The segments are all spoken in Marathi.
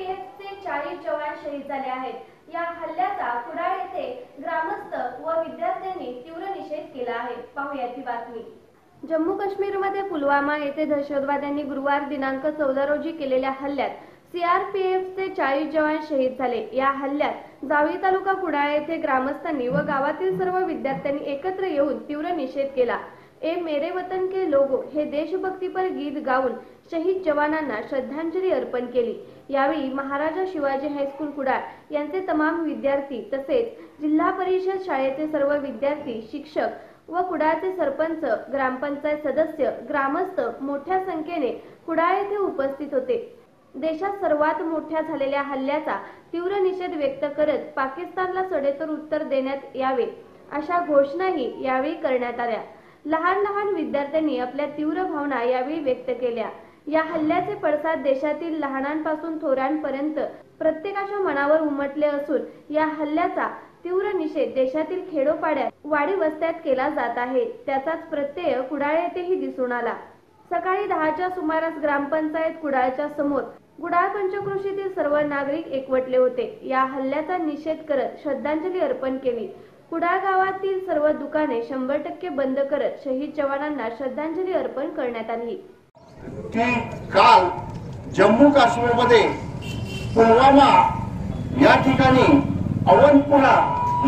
सीएफचे चाळीस जवान शहीद झाले आहेत. या हल्ल्याचा कुडाळ येथे ग्रामस्थ व विद्यार्थ्यांनी तीव्र निषेध केला आहे. पाहूया ती बातमी. जम्मू काश्मीरमध्ये पुलवामा येथे दहशतवाद्यांनी गुरुवार दिनांक चौदा रोजी केलेल्या हल्ल्यात सीआरपीएफचे चाळीस जवान शहीद झाले. या हल्ल्यात जावळी तालुका कुडाळ येथे ग्रामस्थांनी व गावातील सर्व विद्यार्थ्यांनी एकत्र येऊन तीव्र निषेध केला. ए मेरे वतन के लोगो हे देशभक्तीपर गीत गाऊन शहीद जवानांना श्रद्धांजली अर्पण केली. यावेळी महाराजा शिवाजी हायस्कूल कुडाळ यांचे तमाम विद्यार्थी तसेच जिल्हा परिषद शाळेचे सर्व विद्यार्थी शिक्षक व कुडाळचे सरपंच ग्रामपंचायत सदस्य ग्रामस्थ मोठ्या संख्येने कुडाळ येथे उपस्थित होते. देशात सर्वात मोठ्या झालेल्या हल्ल्याचा तीव्र निषेध व्यक्त करत पाकिस्तानला सडेतोड उत्तर देण्यात यावे अशा घोषणाही यावेळी करण्यात आल्या. लहान लहान विद्यार्थ्यांनी आपल्या तीव्र भावना यावेळी व्यक्त केल्या. या हल्ल्याचे पडसाद देशातील लहानांपासून थोरांपर्यंत प्रत्येकाच्या मनावर उमटले असून या हल्ल्याचा तीव्र निषेध देशातील खेडोपाड्यात वाडी वस्त्यात केला जात आहे. त्याचाच प्रत्यय कुडाळ येथेही दिसून आला. सकाळी दहाच्या सुमारास ग्रामपंचायत कुडाळच्या समोर कुडाळ पंचकृषीतील सर्व नागरिक एकवटले होते. या हल्ल्याचा निषेध करत श्रद्धांजली अर्पण केली. कुडाळ गावातील सर्व दुकाने शंभर टक्के बंद करत शहीद जवानांना श्रद्धांजली अर्पण करण्यात आली. की काल जम्मू काश्मीरमध्ये पुलवामा या ठिकाणी अवनपुरा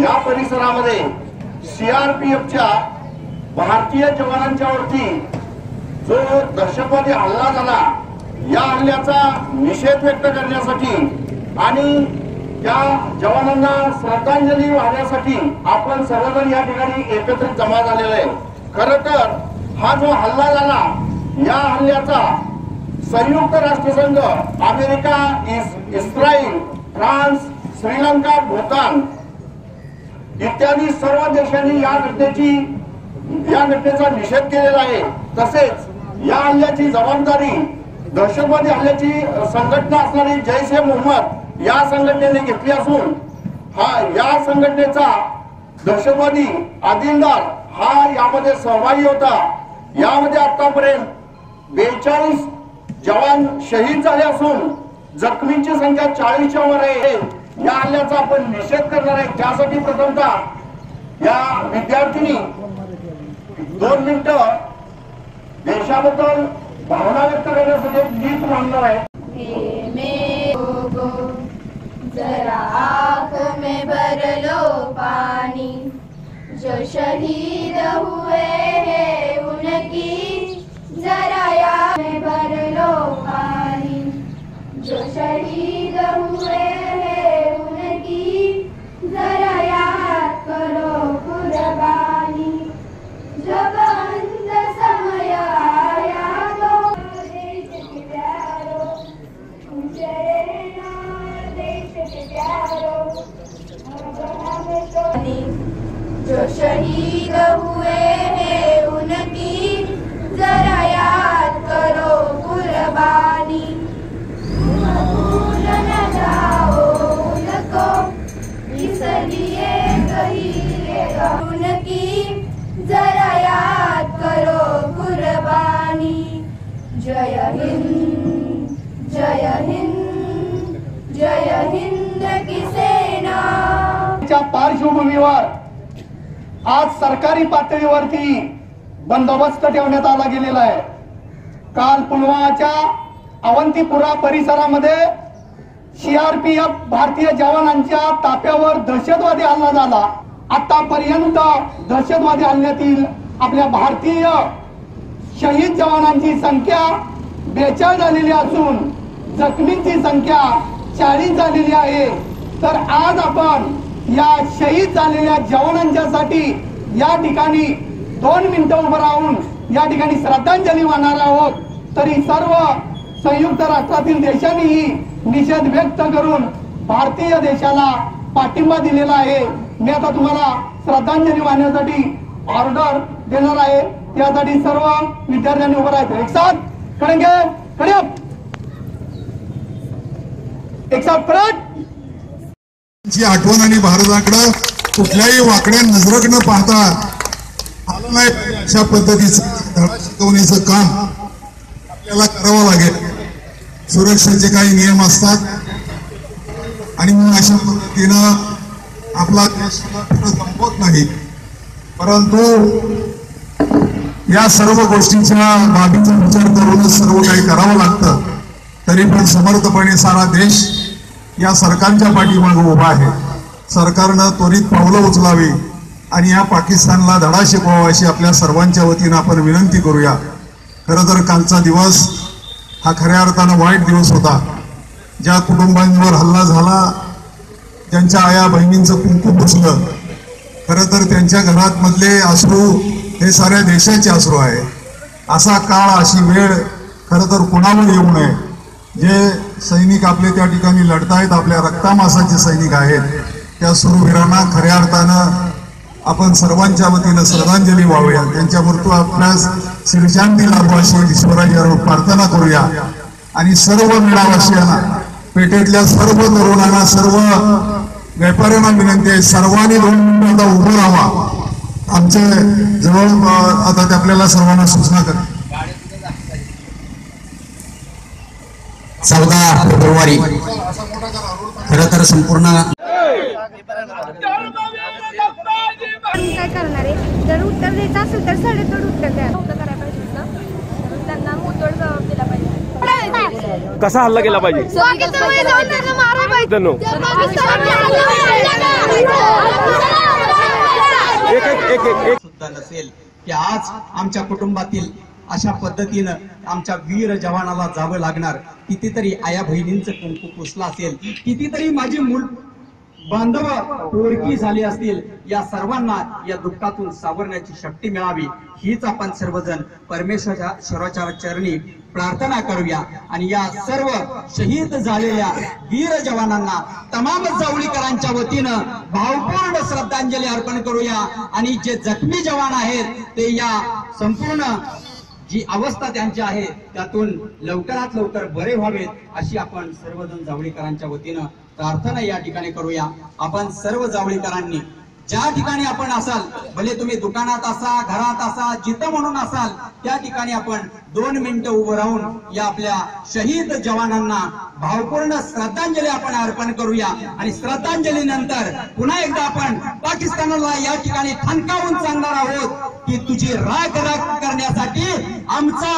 या परिसरामध्ये सीआरपीएफच्या भारतीय जवानांच्या वरती जो दहशतवादी हल्ला झाला. या हल्ल्याचा निषेध व्यक्त करण्यासाठी आणि या जवानांना श्रद्धांजली वाहण्यासाठी आपण सर्वजण या ठिकाणी एकत्रित जमा झालेलो आहे. खर तर हा जो हल्ला झाला या हल्ल्याचा संयुक्त राष्ट्रसंघ अमेरिका इस- इस्रायल फ्रान्स श्रीलंका भूतान इत्यादी सर्व देशांनी या घटनेची या घटनेचा निषेध केलेला आहे. तसेच या हल्ल्याची जबाबदारी दहशतवादी हल्ल्याची संघटना असणारी जैश ए मोहम्मद या संघटनेने घेतली असून हा या संघटनेचा दहशतवादी आदिलदार हा यामध्ये सहभागी होता. यामध्ये आतापर्यंत बेचाळीस जवान शहीद झाले असून जखमींची संख्या चाळीसच्या वर आहे. या हल्ल्याचा आपण निषेध करणार आहे. त्यासाठी प्रथमतः या विद्यार्थिनी दोन मिनिट देशाबद्दल भावना व्यक्त करण्यासाठी एक गीत मांडणार आहे. जरा आंख में भर लो पानी जो शहीद हुए कुर्बानी जय हिंद जय हिंद जय हिंद की सेना। च्या पार्श्वभूमीवर आज सरकारी पातळीवरती बंदोबस्त ठेवण्यात आला गेलेला आहे. काल पुलवामाच्या अवंतीपुरा परिसरामध्ये सीआरपीएफ भारतीय जवानांच्या ताप्यावर दहशतवादी हल्ला झाला. आतापर्यंत दहशतवादी हल्ल्यातील आपल्या भारतीय शहीद जवानांची संख्या बेचाळ झालेली असून जखमींची संख्या चाळीस झालेली आहे. तर आज आपण या शहीद झालेल्या जवानांच्यासाठी या ठिकाणी दोन मिनिटं उभं राहून या ठिकाणी श्रद्धांजली वाहणार आहोत. तरी सर्व संयुक्त राष्ट्रातील देशांनीही निषेध व्यक्त करून भारतीय देशाला पाठिंबा दिलेला आहे. मी आता तुम्हाला श्रद्धांजली वाहण्यासाठी ऑर्डर देणार आहे. त्यासाठी सर्व विद्यार्थ्यांनी उभं राहायचं. एक साथ खडंगे खडे एक साथ परत जी आठवण आणि भारताकडं कुठल्याही वाकड्या नजरक न पाहता आलं नाही पाहिजे अशा पद्धतीचं धडा शिकवण्याचं काम आपल्याला करावं लागेल. सुरक्षेचे काही नियम असतात. आणि मग अशा पद्धतीनं आपला देश संपवत नाही. परंतु या सर्व गोष्टीच्या बाबीचा विचार करूनच सर्व काही करावं लागतं. तरी पण समर्थपणे सारा देश या सरकारच्या पाठीमागे उभा आहे. सरकारनं त्वरित पावलं उचलावी आणि या पाकिस्तानला धडा शिकवावा अशी आपल्या सर्वांच्या वतीनं आपण विनंती करूया. खरं तर कालचा दिवस हा खऱ्या अर्थानं वाईट दिवस होता. ज्या कुटुंबांवर हल्ला झाला ज्यांच्या आया बहिणींचं कुंकू पुसलं खरं तर त्यांच्या घरातमधले अश्रू हे साऱ्या देशाचे अश्रू आहे. असा काळ अशी वेळ खरं तर कुणावर येऊ नये? जे सैनिक आपले त्या ठिकाणी लढतायत आपल्या रक्तामासाचे सैनिक आहेत त्या सुरवीरांना खऱ्या अर्थानं आपण सर्वांच्या वतीनं श्रद्धांजली वाहूया. त्यांच्या मृत्यू आपल्यास श्रीशांती लाभू अशी ईश्वराच्यावर प्रार्थना करूया. आणि सर्व मेळावासियांना पेठेतल्या सर्व तरुणांना सर्व व्यापाऱ्यांना विनंती आहे सर्वांनी दोन मिनिटांचा उभं राहावा. आमचे जवळ आता ते आपल्याला सर्वांना सूचना करेल चौदा फेब्रुवारी. खरं तर संपूर्ण काय करणार आहे? जर उत्तर द्यायचं असेल तर सडेतोड उत्तर द्या. नव्हतं करायला पाहिजे होतं. म्हणून त्यांना मुतोड जबाब दिला पाहिजे. कसा हल्ला केला पाहिजे? एक एक एक एक सुद्धा नसेल की आज आमच्या कुटुंबातील अशा पद्धतीनं आमच्या वीर जवानाला जावं लागणार. कितीतरी आया बहिणींचं कुंकू पुसलं असेल. कितीतरी माझी मूल बांधव पोरकी झाली असतील या सर्वांना या दुःखातून सावरण्याची शक्ती मिळावी हीच आपण सर्वजण परमेश्वराच्या शरीराच्या चरणी प्रार्थना करूया. आणि या सर्व शहीद झालेल्या वीर जवानांना तमाम जावळीकरांच्या वतीनं भावपूर्ण श्रद्धांजली अर्पण करूया. आणि जे जखमी जवान आहेत ते या संपूर्ण जी अवस्था त्यांची आहे त्यातून लवकरात लवकर बरे व्हावेत अशी आपण सर्वजण जावळीकरांच्या वतीनं प्रार्थना या ठिकाणी करूया. आपण सर्व जावळीकरांनी ज्या ठिकाणी आपण असाल भले तुम्ही दुकानात असा घरात असा जिथं म्हणून असाल त्या ठिकाणी आपण दोन मिनिटं उभं राहून या आपल्या शहीद जवानांना भावपूर्ण श्रद्धांजली आपण अर्पण करूया. आणि श्रद्धांजली नंतर पुन्हा एकदा आपण पाकिस्तानाला या ठिकाणी ठणकावून सांगणार आहोत की तुझी राग राग करण्यासाठी आमचा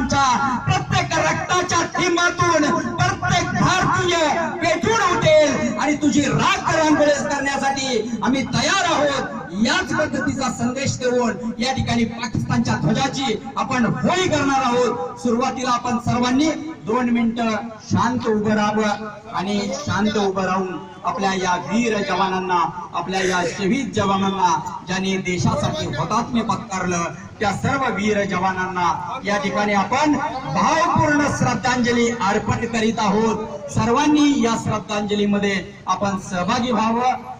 जवानांच्या प्रत्येक रक्ताच्या थेंबातून प्रत्येक भारतीय पेटून उठेल. आणि तुझी राग रांगोळीस करण्यासाठी आम्ही तयार आहोत. याच पद्धतीचा संदेश देऊन या ठिकाणी पाकिस्तानच्या ध्वजाची आपण होळी करणार आहोत. सुरुवातीला आपण सर्वांनी दोन मिनिटं शांत उभं राहावं आणि शांत उभं राहून आपल्या या वीर जवानांना आपल्या या शहीद जवानांना ज्यांनी देशासाठी हुतात्म्य पत्करलं त्या सर्व वीर जवानांना या ठिकाणी आपण भावपूर्ण श्रद्धांजली अर्पण करीत आहोत. सर्वांनी या श्रद्धांजलीमध्ये आपण सहभागी व्हावं.